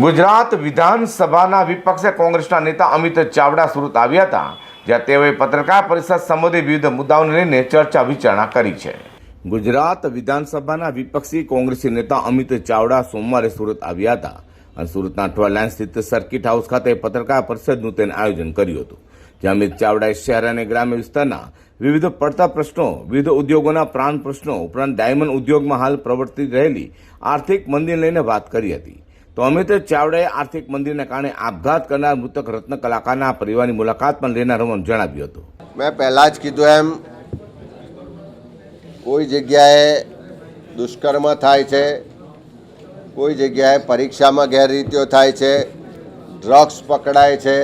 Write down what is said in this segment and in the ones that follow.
ગુજરાત વિધાનસભાના વિપક્ષે કોંગ્રેસના નેતા અમિત ચાવડા સુરત આવ્યા હતા, જ્યાં તેઓએ પત્રકાર પરિષદ સંબોધી વિવિધ મુદ્દાઓને લઈને ચર્ચા વિચારણા કરી છે. ગુજરાત વિધાનસભાના વિપક્ષી કોંગ્રેસી નેતા અમિત ચાવડા સોમવારે સુરત આવ્યા હતા અને સુરતના અઠવા લાઇન સ્થિત સર્કિટ હાઉસ ખાતે પત્રકાર પરિષદનું તેને આયોજન કર્યું હતું, જ્યાં અમિત ચાવડાએ શહેર અને ગ્રામ્ય વિસ્તારના વિવિધ પડતા પ્રશ્નો, વિવિધ ઉદ્યોગોના પ્રાણ પ્રશ્નો ઉપરાંત ડાયમંડ ઉદ્યોગમાં હાલ પ્રવર્તી રહેલી આર્થિક મંદીને લઈને વાત કરી હતી. તો અમિત ચાવડાએ આર્થિક મંદીને કારણે આપઘાત કરનાર મૃતક રત્ન કલાકારના પરિવારની મુલાકાત પણ લેનાર હોવાનું જણાવ્યું હતું. મેં પહેલાં જ કીધું એમ, કોઈ જગ્યાએ દુષ્કર્મ થાય છે, કોઈ જગ્યાએ પરીક્ષામાં ગેરરીતિઓ થાય છે ડ્રગ્સ પકડાય છે,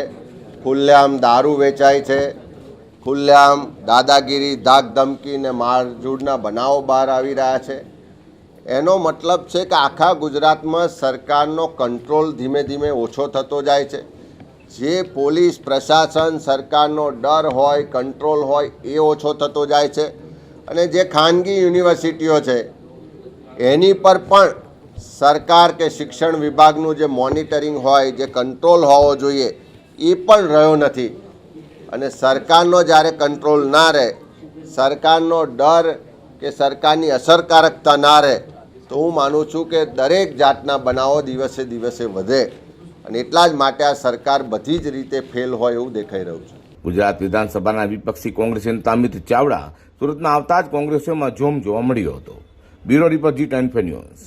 ખુલ્લેઆમ દારૂ વેચાય છે, ખુલ્લેઆમ દાદાગીરી ધાક ધમકી ને મારઝૂડના બનાવો બહાર આવી રહ્યા છે. એનો મતલબ છે કે આખા ગુજરાતમાં સરકારનો કંટ્રોલ ધીમે ધીમે ઓછો થતો જાય છે. જે પોલીસ પ્રશાસન સરકારનો ડર હોય, કંટ્રોલ હોય, એ ઓછો થતો જાય છે. અને જે ખાનગી યુનિવર્સિટીઓ છે, એની પર પણ સરકાર કે શિક્ષણ વિભાગનું જે મોનિટરિંગ હોય, જે કંટ્રોલ હોવો જોઈએ, એ પણ રહ્યો નથી. અને સરકારનો જ્યારે કંટ્રોલ ના રહે, સરકારનો ડર કે સરકારની અસરકારકતા ના રહે તો હું માનું છું કે દરેક જાતના બનાવો દિવસે દિવસે વધે અને એટલા જ માટે આ સરકાર બધી જ રીતે ફેલ હોય એવું દેખાઈ રહ્યું છે. ગુજરાત વિધાનસભાના વિપક્ષી કોંગ્રેસી નેતા અમિત ચાવડા સુરતમાં આવતા જ કોંગ્રેસીઓમાં જોમ જોવા મળ્યો હતો. બ્યુરો રિપોર્ટ જી ટેન્ફે ન્યૂઝ.